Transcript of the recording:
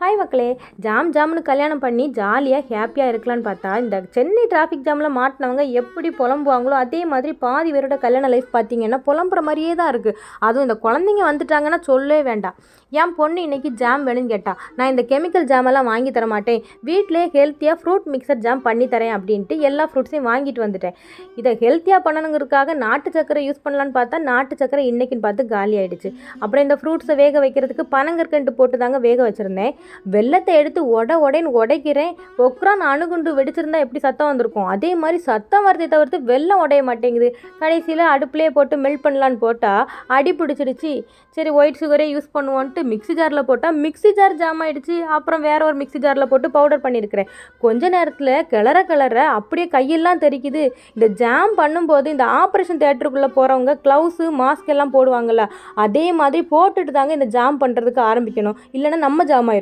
Hi மக்களே jam ஜாம்னு கல்யாணம் பண்ணி ஜாலியாக ஹாப்பியாக இருக்கலான்னு பார்த்தா இந்த சென்னை டிராஃபிக் ஜாமில் மாட்டினவங்க எப்படி புலம்புவாங்களோ அதே மாதிரி பாதி பேரோட கல்யாண லைஃப் பார்த்தீங்கன்னா புலம்புற மாதிரியே தான் இருக்குது அதுவும் இந்த குழந்தைங்க வந்துட்டாங்கன்னா சொல்லவே வேண்டாம். என் பொண்ணு இன்றைக்கி ஜாம் வேணும்னு கேட்டா நான் இந்த கெமிக்கல் ஜாமெல்லாம் வாங்கி தர மாட்டேன். வீட்டிலே ஹெல்த்தியாக ஃப்ரூட் மிக்சர் ஜாம் பண்ணி தரேன் அப்படின்ட்டு எல்லா ஃப்ரூட்ஸையும் வாங்கிட்டு வந்துட்டேன். இதை ஹெல்த்தியாக பண்ணணுங்கிறதுக்காக நாட்டு சக்கரை யூஸ் பண்ணலான்னு பார்த்தா நாட்டு சக்கரை இன்றைக்கின்னு பார்த்து காலி ஆகிடுச்சு அப்புறம் இந்த ஃப்ரூட்ஸை வேக வைக்கிறதுக்கு பனங்கற்கண்டு போட்டு தாங்க வேக வச்சுருந்தேன். வெள்ளத்தை எடுத்து உட உடைன்னு உடைக்கிறேன் ஒக்ரான் அணுகுண்டு வெடிச்சிருந்தா எப்படி சத்தம் வந்திருக்கும்? அதே மாதிரி சத்தம் வரதை தவிர்த்து வெள்ளம் உடைய மாட்டேங்குது. கடைசியில் அடுப்புலேயே போட்டு மெல்ட் பண்ணலான்னு போட்டால் அடி பிடிச்சிடுச்சு. சரி ஒயிட் சுகரே யூஸ் பண்ணுவோன்ட்டு மிக்ஸி ஜாரில் போட்டால் மிக்ஸி ஜார் ஜாம் ஆயிடுச்சு. அப்புறம் வேற ஒரு மிக்ஸி ஜாரில் போட்டு பவுடர் பண்ணியிருக்கிறேன். கொஞ்ச நேரத்தில் கிளற கிளற அப்படியே கையெல்லாம் தெரிக்குது. இந்த ஜாம் பண்ணும்போது இந்த ஆப்ரேஷன் தேட்டருக்குள்ளே போகிறவங்க க்ளவுஸு மாஸ்க் எல்லாம் போடுவாங்கள்ல அதே மாதிரி போட்டுட்டு தாங்க இந்த ஜாம் பண்ணுறதுக்கு ஆரம்பிக்கணும். இல்லைன்னா நம்ம ஜாம் ஆயிரும்.